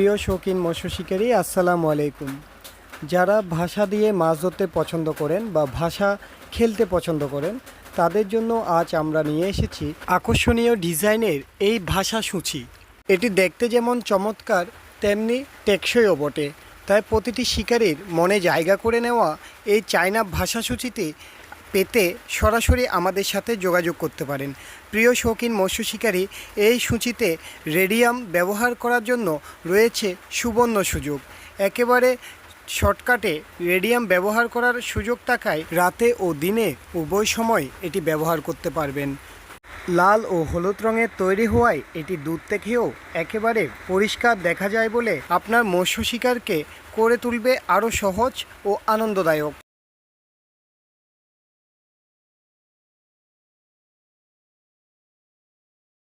প্রিয় শৌখিন মৎস্য শিকারী, আসসালামু আলাইকুম। যারা ভাষা দিয়ে মাছ ধরতে পছন্দ করেন বা ভাষা খেলতে পছন্দ করেন, তাদের জন্য আজ আমরা নিয়ে এসেছি আকর্ষণীয় ডিজাইনের এই ভাষা সূচি। এটি দেখতে যেমন চমৎকার, তেমনি টেকসইও বটে। তাই প্রতিটি শিকারীর মনে জায়গা করে নেওয়া এই চায়না ভাষাসূচিতে পেতে সরাসরি আমাদের সাথে যোগাযোগ করতে পারেন। প্রিয় শৌখিন মৎস্য শিকারী, এই সূচিতে রেডিয়াম ব্যবহার করার জন্য রয়েছে সুবর্ণ সুযোগ। একেবারে শর্টকাটে রেডিয়াম ব্যবহার করার সুযোগ থাকায় রাতে ও দিনে উভয় সময় এটি ব্যবহার করতে পারবেন। লাল ও হলুদ রঙের তৈরি হওয়ায় এটি দূর থেকেও একেবারে পরিষ্কার দেখা যায় বলে আপনার মৎস্য শিকারকে করে তুলবে আরও সহজ ও আনন্দদায়ক।